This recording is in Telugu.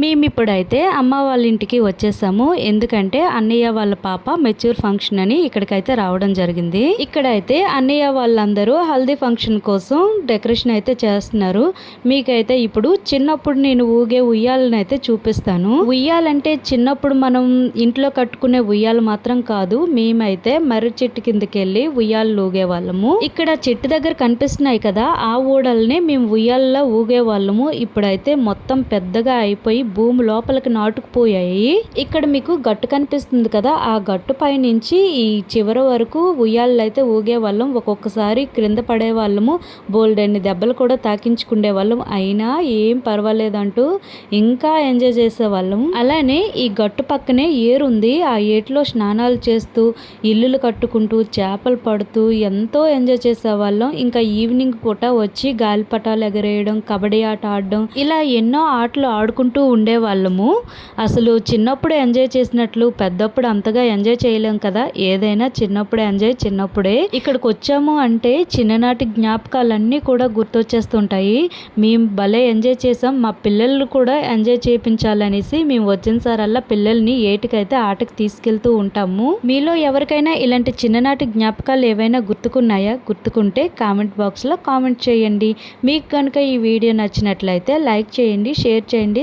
మేము ఇప్పుడైతే అమ్మ వాళ్ళ ఇంటికి వచ్చేసాము. ఎందుకంటే అన్నయ్య వాళ్ళ పాప మెచ్యూర్ ఫంక్షన్ అని ఇక్కడికైతే రావడం జరిగింది. ఇక్కడైతే అన్నయ్య వాళ్ళందరూ హల్దీ ఫంక్షన్ కోసం డెకరేషన్ అయితే చేస్తున్నారు. మీకైతే ఇప్పుడు చిన్నప్పుడు నేను ఊగే ఉయ్యాలను అయితే చూపిస్తాను. ఉయ్యాలంటే చిన్నప్పుడు మనం ఇంట్లో కట్టుకునే ఉయ్యాలు మాత్రం కాదు మేమైతే మర్రి చెట్టు కిందకి వెళ్ళి ఉయ్యాలు ఊగే వాళ్ళము. ఇక్కడ చెట్టు దగ్గర కనిపిస్తున్నాయి కదా ఆ ఊడల్ని మేము ఉయ్యాలలో ఊగే వాళ్ళము. ఇప్పుడైతే మొత్తం పెద్దగా అయిపోయి భూమి లోపలికి నాటుకుపోయాయి. ఇక్కడ మీకు గట్టు కనిపిస్తుంది కదా ఆ గట్టు పై నుంచి ఈ చివరి వరకు ఉయ్యాళ్ళు అయితే ఊగే వాళ్ళం ఒక్కొక్కసారి క్రింద పడే వాళ్ళము బోల్డెన్ని దెబ్బలు కూడా తాకించుకునే వాళ్ళం అయినా ఏం పర్వాలేదంటూ ఇంకా ఎంజాయ్ చేసేవాళ్ళం. అలానే ఈ గట్టు పక్కనే ఏరుంది. ఆ ఏటిలో స్నానాలు చేస్తూ ఇల్లులు కట్టుకుంటూ చేపలు పడుతూ ఎంతో ఎంజాయ్ చేసేవాళ్ళం. ఇంకా ఈవినింగ్ పూట వచ్చి గాలిపటాలు ఎగరేయడం కబడ్డీ ఆట ఆడడం ఇలా ఎన్నో ఆటలు ఆడుకుంటూ ఉండేవాళ్ళము. అసలు చిన్నప్పుడు ఎంజాయ్ చేసినట్లు పెద్దప్పుడు అంతగా ఎంజాయ్ చేయలేం కదా. ఏదైనా చిన్నప్పుడు ఎంజాయ్ చిన్నప్పుడే. ఇక్కడికి వచ్చాము అంటే చిన్ననాటి జ్ఞాపకాలన్నీ కూడా గుర్తొచ్చేస్తుంటాయి. మేము భలే ఎంజాయ్ చేసాం మా పిల్లలు కూడా ఎంజాయ్ చేయించాలనేసి మేము వచ్చిన సారల్లా పిల్లల్ని ఏటికైతే ఆటకి తీసుకెళ్తూ ఉంటాము. మీలో ఎవరికైనా ఇలాంటి చిన్ననాటి జ్ఞాపకాలు ఏవైనా గుర్తుకున్నాయా? గుర్తుకుంటే కామెంట్ బాక్స్లో కామెంట్ చేయండి. మీకు కనుక ఈ వీడియో నచ్చినట్లయితే లైక్ చేయండి షేర్ చేయండి